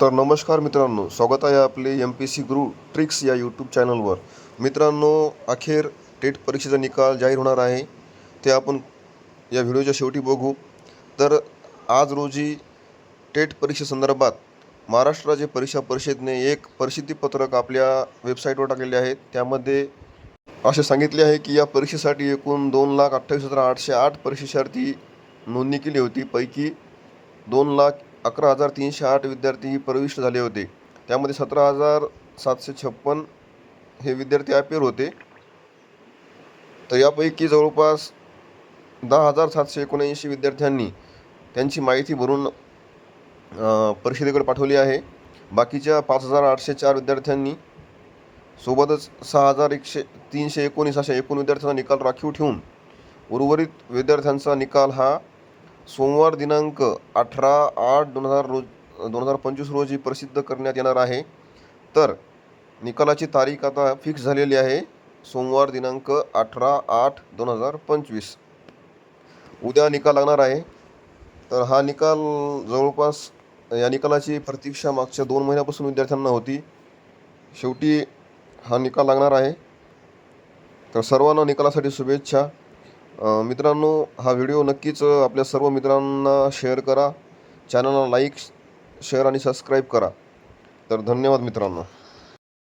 तर नमस्कार मित्रांनो स्वागत आहे आपले M P C guru tricks या यूट्यूब चॅनलवर मित्रांनो अखेर टेट परीक्षेचा निकाल जाहीर होणार आहे. ते आपण या व्हिडिओच्या शेवटी बघू. तर आज रोजी टेट परीक्षेसंदर्भात महाराष्ट्र राज्य परीक्षा परिषदेने एक परिस्थितीपत्रक आपल्या वेबसाईटवर टाकलेले आहे. त्यामध्ये असे सांगितले आहे की या परीक्षेसाठी एकूण दोन लाख अठ्ठावीस हजार आठशे आठ परीक्षार्थी नोंदणी केली होती. पैकी दोन लाख अकरा हजार तीनशे आठ विद्यार्थी प्रविष्ट झाले होते. त्यामध्ये सतरा हजार सातशे छप्पन हे विद्यार्थी अपेर होते. तर यापैकी जवळपास दहा हजार सातशे एकोणऐंशी विद्यार्थ्यांनी त्यांची माहिती भरून परिषदेकडे पाठवली आहे. बाकीच्या पाच हजार आठशे चार विद्यार्थ्यांनी सोबतच सहा हजार एकशे तीनशे एकोणीस अशा एकूण विद्यार्थ्यांचा निकाल राखीव ठेवून उर्वरित विद्यार्थ्यांचा निकाल हा सोमवार दिनांक अठरा आठ दोन हजार रोज दोन हजार पंचवीस रोजी प्रसिद्ध करण्यात येणार आहे. तर निकालाची तारीख आता फिक्स झालेली आहे. सोमवार दिनांक अठरा आठ दोन हजार पंचवीस. उद्या निकाल लागणार आहे. तर हा निकाल जवळपास या निकालाची प्रतीक्षा मागच्या दोन महिन्यापासून विद्यार्थ्यांना होती. शेवटी हा निकाल लागणार आहे. तर सर्वांना निकालासाठी शुभेच्छा. मित्रांनो हा व्हिडिओ नक्कीच आपल्या सर्व मित्रांना शेअर करा. चॅनलला लाईक शेअर आणि सबस्क्राईब करा. तर धन्यवाद मित्रांनो.